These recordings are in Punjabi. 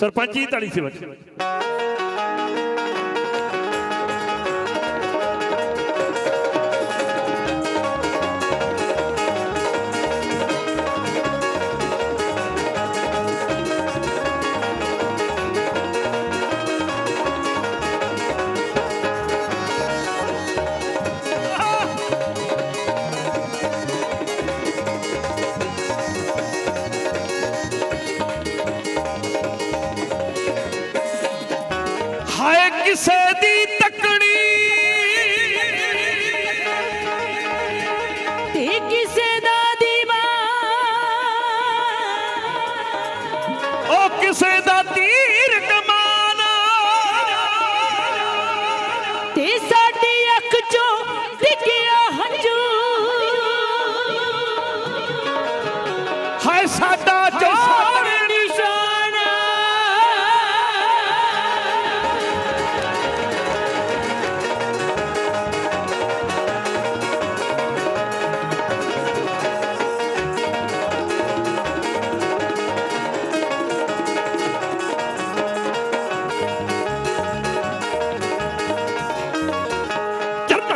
ਸਰਪੰਚੀ ਤਾਲੀ ਸੀ ਬੱਚੇ ਤੇ ਕਿਸੇ ਦਾ ਦੀਵਾ ਉਹ ਕਿਸੇ ਦਾ ਤੀਰ ਕਮਾਨਾ। ਤੇ ਸਾਡੀ ਅੱਖ ਚੋਂ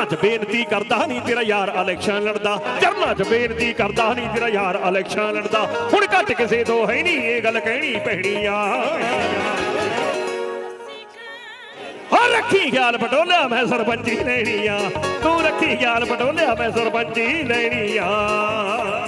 ਚਰਨਾਂ 'ਚ ਬੇਨਤੀ ਕਰਦਾ ਨਹੀਂ ਤੇਰਾ ਯਾਰ ਇਲੈਕਸ਼ਨ ਲੜਦਾ। ਚਰਨਾਂ 'ਚ ਬੇਨਤੀ ਕਰਦਾ ਨਹੀਂ ਤੇਰਾ ਯਾਰ ਇਲੈਕਸ਼ਨ ਲੜਦਾ। ਹੁਣ ਘੱਟ ਕਿਸੇ ਤੋਂ ਹੈ ਨਹੀਂ, ਇਹ ਗੱਲ ਕਹਿਣੀ ਪੈਣੀ ਆ। ਹੋ, ਰੱਖੀ ਖਿਆਲ ਪਟੋਲਿਆ, ਮੈਂ ਸਰਪੰਚੀ ਲੈਣੀ ਆ। ਤੂੰ ਰੱਖੀ ਖਿਆਲ ਪਟੋਲਿਆ, ਮੈਂ ਸਰਪੰਚੀ ਲੈਣੀ ਆ।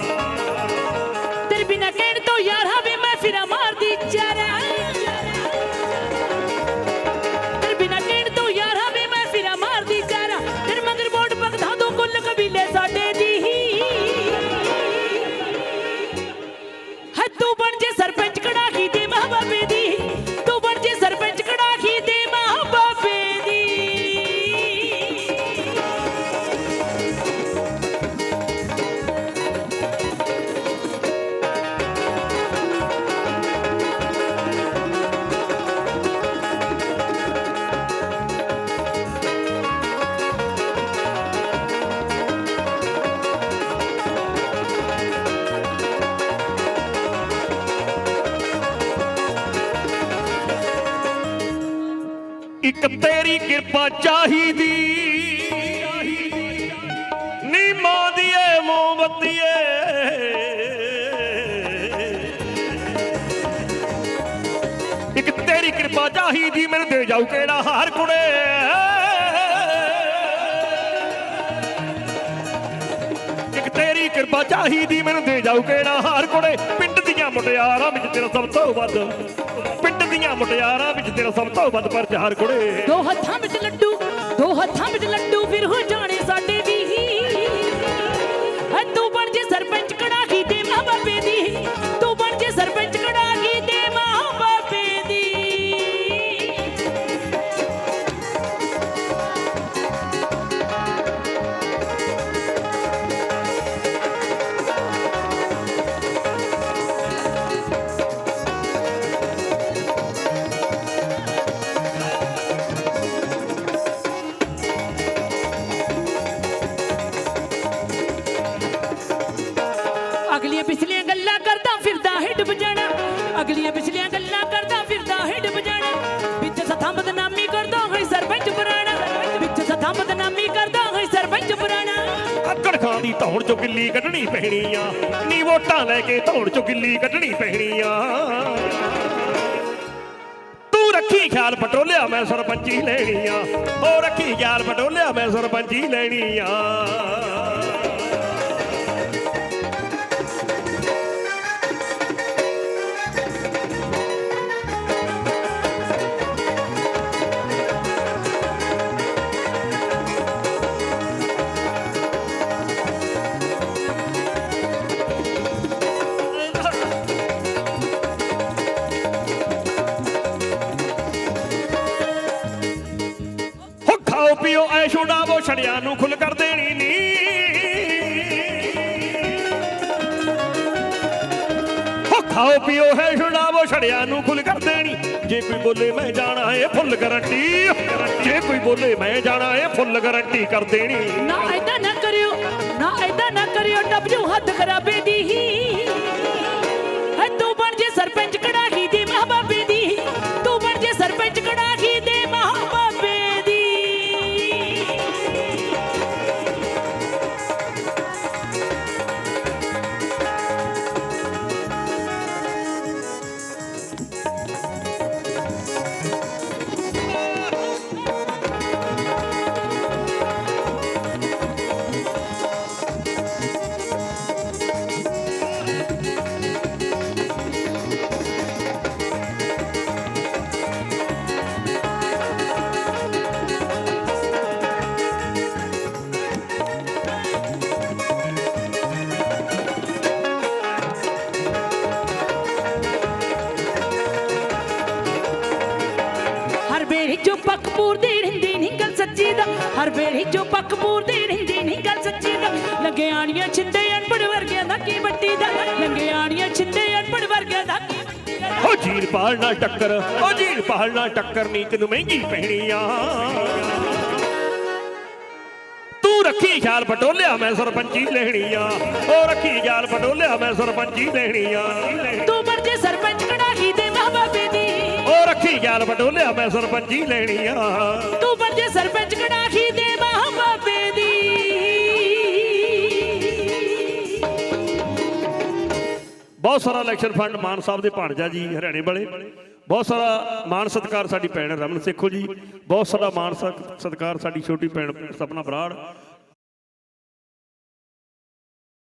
ਇੱਕ ਤੇਰੀ ਕਿਰਪਾ ਚਾਹੀਦੀ। ਨੀ ਮਾਂ ਦੀਏ ਮੋਮਬੱਤੀਏ। ਇੱਕ ਤੇਰੀ ਕਿਰਪਾ ਚਾਹੀਦੀ ਮੈਨੂੰ ਦੇ ਜਾਊ ਕਿਹੜਾ ਹਾਰ ਕੁੜੇ। ਇੱਕ ਤੇਰੀ ਕਿਰਪਾ ਚਾਹੀਦੀ ਮੈਨੂੰ ਦੇ ਜਾਊ ਕਿਹੜਾ ਹਾਰ ਕੁੜੇ। ਮੁਟਿਆਰਾਂ ਵਿੱਚ ਤੇਰਾ ਸਭ ਤੋਂ ਵੱਧ। ਪਿੰਡ ਦੀਆਂ ਮੁਟਿਆਰਾਂ ਵਿੱਚ ਤੇਰਾ ਸਭ ਤੋਂ ਵੱਧ ਪ੍ਰਚਾਰ ਕੁੜੇ। ਦੋ ਹੱਥਾਂ ਵਿੱਚ ਲੱਡੂ, ਦੋ ਹੱਥਾਂ ਵਿੱਚ ਲੱਡੂ, ਫਿਰ ਹੋ ਜਾਣੇ ਸਾਡੇ ਧੌਣ ਚੋਂ ਗਿੱਲੀ ਕੱਢਣੀ ਪੈਣੀ ਆ। ਨੀ ਵੋਟਾਂ ਲੈ ਕੇ ਧੌਣ ਚੋਂ ਗਿੱਲੀ ਕੱਢਣੀ ਪੈਣੀ ਆ। ਤੂੰ ਰੱਖੀ ਖਿਆਲ ਪਟੋਲਿਆ ਮੈਂ ਸਰਪੰਚੀ ਲੈਣੀ ਆ। ਉਹ ਰੱਖੀ ਖਿਆਲ ਪਟੋਲਿਆ ਮੈਂ ਸਰਪੰਚੀ ਲੈਣੀ ਆ। ਖਾਓ ਪੀਓ ਐਸ਼ ਉਡਾਵੋ ਛੜਿਆਂ ਨੂੰ ਖੁੱਲ ਕਰ ਦੇਣੀ ਨੀ। ਹੋ ਖਾਓ, ਪੀਓ, ਹੈ ਛੁਡਾਵੋ ਛੜਿਆਂ ਨੂੰ ਖੁੱਲ ਕਰ ਦੇਣੀ। ਜੇ ਕੋਈ ਬੋਲੇ ਮੈਂ ਜਾਣਾ ਏ ਫੁੱਲ ਗਰੰਟੀ, ਜੇ ਕੋਈ ਬੋਲੇ ਮੈਂ ਜਾਣਾ ਏ ਫੁੱਲ ਗਰੰਟੀ ਕਰ ਦੇਣੀ। ਨਾ ਐਦਾਂ ਨਾ ਕਰਿਓ, ਨਾ ਐਦਾਂ ਨਾ ਕਰਿਓ ਡੱਬ ਜੂ ਹੱਥ ਖਰਾਬੇ ਦੀ। ਹੈ ਤੂੰ ਬਣ ਜੇ ਸਰਪੰਚ ਕੜਾਹੀ ਦੀ, ਮਾਂ ਬਾਪੇ ਦੀ ਤੂੰ ਬਣ ਜੇ ਸਰਪੰਚ ਜੋ ਪੱਕ ਪੂਰਦੀ ਰਹਿੰਦੀ ਨਹੀਂ ਗੱਲ ਸੱਚੀ ਦਾ। ਹਰ ਵੇਲੇ ਜੋ ਪੱਕ ਪੂਰਦੀ ਰਹਿੰਦੀ ਨਹੀਂ ਗੱਲ ਸੱਚੀ ਦਾ। ਲੰਗੇ ਆਣੀਆਂ ਛਿੰਦੇ ਅਨਪੜ ਵਰਗਿਆਂ ਦਾ ਕੀ ਵੱਟੀ ਦਾ। ਲੰਗੇ ਆਣੀਆਂ ਛਿੰਦੇ ਅਨਪੜ ਵਰਗਿਆਂ ਦਾ ਕੀ ਵੱਟੀ ਦਾ। ਓ ਜੀਰ ਪਾਲ ਨਾਲ ਟੱਕਰ ਓ ਜੀਰ ਪਾਲ ਨਾਲ ਟੱਕਰ ਨੀ ਤੈਨੂੰ ਮਹਿੰਗੀ ਪੈਣੀ ਆ ਤੂੰ ਰੱਖੀ ਖਿਆਲ ਪਟੋਲਿਆ ਮੈਂ ਸਰਪੰਚੀ ਲੈਣੀ ਆ ਓ ਰੱਖੀ ਖਿਆਲ ਪਟੋਲਿਆ ਮੈਂ ਸਰਪੰਚੀ ਲੈਣੀ ਆ ਤੂੰ ਮਰਜੇ ਸਰਪੰਚ ਖਿਆਲ ਪਟੋਲਿਆ ਮੈਂ ਸਰਪੰਚੀ ਲੈਣੀ ਆ। ਤੂੰ ਮਰਜੇ ਸਰਪੰਚ ਕੜਾਹੀ ਦੇ ਮਾਂ ਦੀ। ਬਹੁਤ ਸਾਰਾ ਇਲੈਕਸ਼ਨ ਫੰਡ ਮਾਨ ਸਾਹਿਬ ਦੇ ਭਾਣਜਾ ਜੀ ਹਰਿਆਣੇ ਵਾਲੇ। ਬਹੁਤ ਸਾਰਾ ਮਾਨ ਸਤਿਕਾਰ ਸਾਡੀ ਭੈਣ ਰਮਨ ਸੇਖੋ ਜੀ। ਬਹੁਤ ਸਾਰਾ ਮਾਨ ਸਤ- ਸਤਿਕਾਰ ਸਾਡੀ ਛੋਟੀ ਭੈਣ ਸਪਨਾ ਬਰਾੜ।